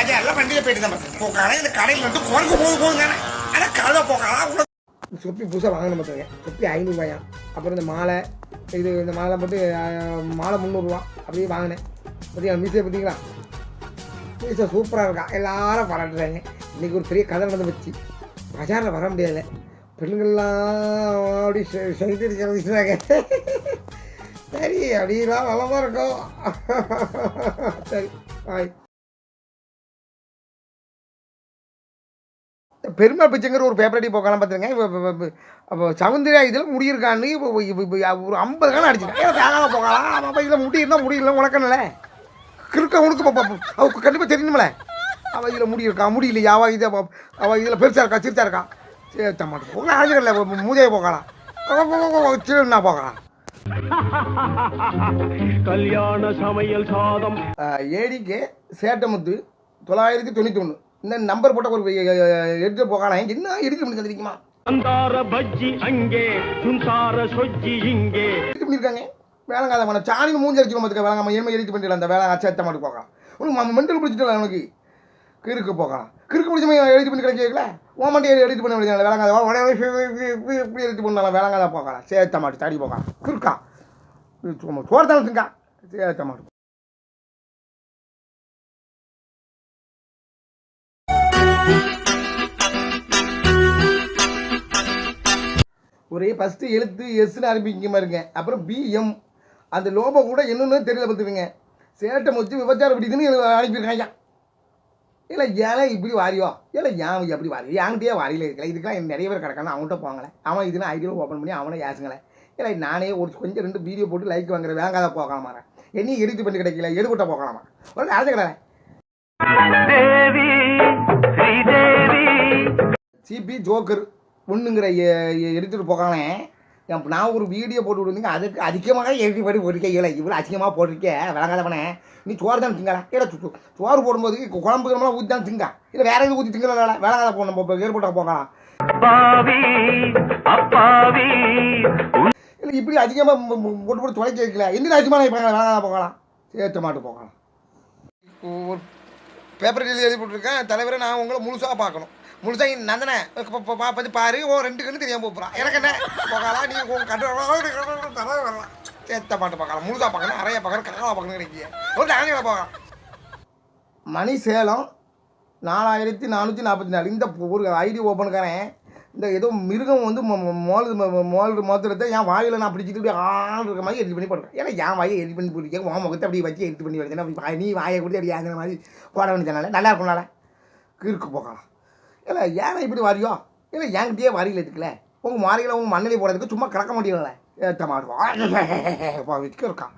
ராஜா எல்லாம் வண்டியில் போயிட்டு தான் பார்த்தேன் இந்த கடையில் வந்து குறைக்கு போது போகுது தானே. ஆனால் கழுத போக்கலாம் சொப்பி புதுசாக வாங்கணும் பார்த்துங்க சொப்பி ஐநூறுரூவாயா அப்புறம் இந்த மாலை இது இந்த மாலை போட்டு மாலை முந்நூறுரூவா அப்படியே வாங்கினேன். பார்த்தீங்களா மீசை பார்த்தீங்களா? மீசை சூப்பராக இருக்கா? எல்லாரும் பாராட்டுறாங்க. இன்றைக்கி ஒரு பெரிய கதை நடந்து வச்சு பஜாரில் வர முடியல பெண்கள்லாம் அப்படி செய்து வச்சுறாங்க சரி அப்படிலாம் வளமாக இருக்கும். சரி பாய் பெருமாள் பிச்சைங்கிற ஒரு பேப்பர் அடி போக்கலாம் பார்த்துருங்க. இப்போ அப்போ சவுந்தரியா இதில் முடியிருக்கான்னு இப்போ ஒரு ஐம்பது காலம் அடிச்சிருக்கேன் தேங்காய் போகலாம். அப்போ இதில் முடி இருந்தால் முடியல உனக்கணும்ல கிறுக்க உனக்கு பாப்பா அவளுக்கு கண்டிப்பாக தெரியணும்ல அவள் இதில் முடி இருக்கா முடியலையா? அவள் இதை அவள் இதில் பெருசாக இருக்கா சிறுசா இருக்கா? சரி தம்மாட்டு போகலாம். அழிஞ்சிடல மூதையை போகலாம் சிறுனா போகலாம். கல்யாண சமையல் சாதம். ஏடிக்கு சேட்டமுத்து தொள்ளாயிரத்தி தொண்ணூற்றி ஒன்று இந்த நம்பர் போட்ட ஒரு எடுத்து போகலாம் என்ன எடுக்க முடியாது தெரியுமா அந்தார பஜ்ஜி அங்கே சுந்தார சொஜ்ஜி இங்கே. எடிட் பண்ணியிருக்காங்க வேலைங்காத பண்ண சாணியில் மூஞ்சி அடிச்சு பார்த்துக்க வேலைங்க ஏமா எடிட் பண்ணிடல அந்த வேலை சேத்த மாட்டு போகலாம் உனக்கு மெண்டல் பிடிச்சிட்டு உனக்கு கிறுக்கு போகலாம் கிறுக்கு பிடிச்ச எடிட் பண்ணி கிடைக்கல மட்டும் எடிட் பண்ண முடியாது வேலைங்காத. உடனே இப்படி எடிட் பண்ணலாம் வேலைங்காத போகலாம் சேத்த மாட்டு தடி போகலாம் கிறுக்கா சோர்தான் இருக்குங்க சேத்த மாட்டு ஒரே ஃபஸ்ட்டு எழுத்து எஸ்ன்னு ஆரம்பிக்க மாதிரிங்க அப்புறம் பிஎம் அந்த லோபம் கூட என்னன்னு தெரியல பார்த்துருங்க சேட்டை வச்சு விபச்சாரம் பிடிக்குன்னு அனுப்பியிருக்காங்க இல்லை ஏழை இப்படி வாரியோ? இல்லை ஏன் எப்படி வாரியோ? என்கிட்டயே வாரியில் இருக்கல. இதுக்கெல்லாம் நிறைய பேர் கிடக்கான அவன்கிட்ட போங்களேன் அவன் இதுனா ஐடியில் ஓப்பன் பண்ணி அவனை ஏசுங்களேன் இல்லை நானே ஒரு கொஞ்சம் ரெண்டு வீடியோ போட்டு லைக் வாங்குற வேங்காத போகலாமா என்னையும் எடிட் பண்ணி கிடைக்கல. எடுபட்ட போகலாமா ஒரு ஸ்ரீதேவி. சிபி ஜோக்கர் ஒன்றுங்கிற எடுத்துகிட்டு போகானே நான் ஒரு வீடியோ போட்டு விடுவீங்க அதுக்கு அதிகமாக எழுதி படி போட்டிருக்கேன் இல்லை இவ்வளோ அதிகமாக போட்டிருக்கேன் விளங்காதவனே. நீ சோறு தான் திங்கடா. இல்லை சோறு போடும்போது குழம்பு கிழமெல்லாம் ஊற்றி தான் திங்க இல்லை வேற எதுவும் ஊற்றி திங்கல வேலை போகணும் நம்ம ஏற்பட்ட போகலாம் இல்லை இப்படி அதிகமாக போட்டு போட்டு தொலைக்க வைக்கல. எந்த அதிகமாக இப்போ வேலை போகலாம் சேர்த்த மாட்டு போகலாம் ஒரு பேப்பர் எழுதி போட்டிருக்கேன். தலைவரை நான் உங்களை முழுசாக பார்க்கணும். முழுசாக நந்தனே பார்த்து பாரு ஓ ரெண்டு கண்ணு தெரியாமல் போகிறான் எனக்கு என்ன? பார்க்கலாம் நீ உங்க கண்டு வரலாம் சேத்த பாட்டு பார்க்கலாம். முழுசாக பார்க்கணும். அறைய பார்க்கணும். கக்காவை பார்க்கணும் கிடைக்கிய ஒரு நாங்களே பார்க்கலாம். மணி சேலம் நாலாயிரத்தி நானூற்றி நாற்பத்தி நாலு. இந்த ஒரு ஐடி ஓப்பனுக்காரன் இந்த ஏதோ மிருகம் வந்து மோல் மோல் மோத்திரத்தை என் வாயில் நான் பிடிச்சிட்டு இப்படி ஆள் இருக்க மாதிரி எடிட் பண்ணி போடுறேன். ஏன்னா என் வாயை எடிட் பண்ணி போட்டுருக்கேன் உன் முகத்தை அப்படியே வச்சு எடிட் பண்ணி வருதுன்னா அப்படி நீ வாயை கொடுத்து அப்படி அந்த மாதிரி போட வேண்டியதுனால. நல்லா இருக்கும்னால கிறுக்கு போகலாம் இல்லை ஏன்னா இப்படி வாரியோ? இல்லை என்கிட்டயே வாரியில் இருக்குல்ல. உங்கள் மாறியில் உங்கள் மண்ணிலே போடுறதுக்கு சும்மா கிடக்க முடியல ஏற்ற மாடுவோம் இருக்கான்